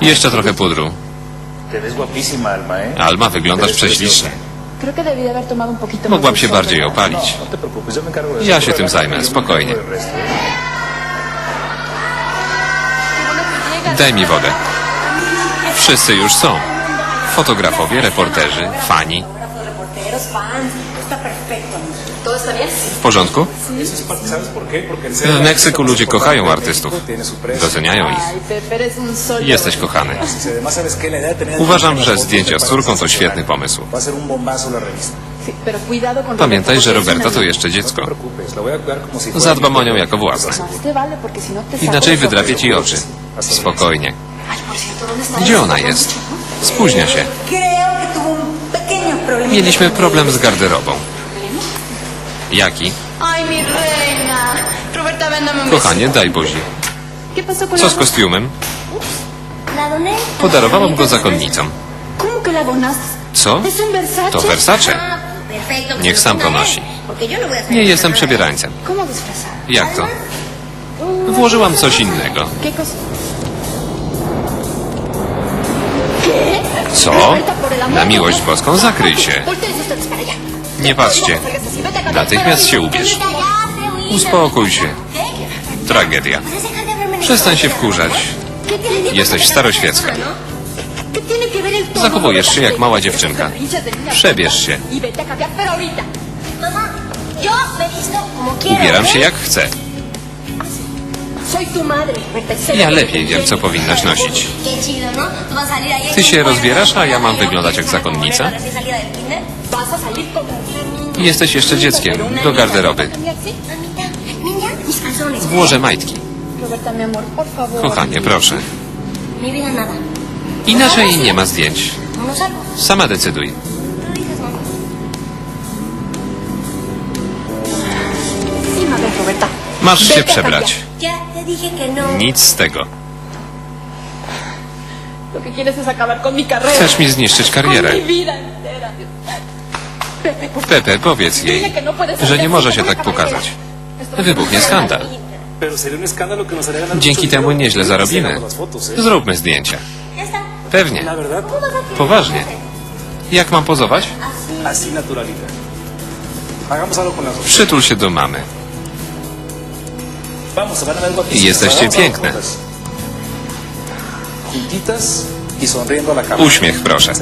Jeszcze trochę pudru. Alma, wyglądasz prześlicznie. Mogłam się bardziej opalić. No Ja się tym zajmę, spokojnie. Daj mi wodę. Wszyscy już są. Fotografowie, reporterzy, fani. Reporteros, fans, está perfecto. ¿Todo está bien? W porządku? W Meksyku ludzie kochają artystów. Doceniają ich. Jesteś kochany. Uważam, że zdjęcia z córką to świetny pomysł. Pamiętaj, że Roberta una to jeszcze No dziecko. Zadbam o nią jako własne. No saco Inaczej de wydrapię ci oczy. Spokojnie. Gdzie ona jest? Spóźnia się. Mieliśmy problem z garderobą. Jaki? Kochanie, daj buzi. ¿Qué pasó con Co z kostiumem? Podarowałam go zakonnicom. Co? To Versace. Niech sam to nosi. No Nie jestem przebierańcem. Jak to? Włożyłam coś innego. Na miłość boską zakryj się. Nie patrzcie. Natychmiast się ubierz. Uspokój się. Tragedia. Przestań się wkurzać. Jesteś staroświecka. ¿Qué tiene que ver el tono, Zachowujesz się jak mała dziewczynka. Przebierz się. Ubieram się jak chcę. Ja lepiej wiem, co powinnaś nosić. ¿no? Ty się rozbierasz, a ja mam wyglądać jak zakonnica? Jesteś jeszcze dzieckiem. Do garderoby. Włożę majtki. Kochanie, proszę. Inaczej nie ma zdjęć. Sama decyduj. Masz się przebrać. No. Nic z tego. Chcesz mi zniszczyć karierę. Pepe, powiedz jej, no że nie może się tak pokazać. Wybuchnie skandal. Haría ganar Dzięki temu nieźle zarobimy. ¿eh? Zróbmy zdjęcia. Pewnie. Poważnie. Jak mam pozować? Przytul się do mamy. Jesteście piękne. y. Uśmiech, proszę.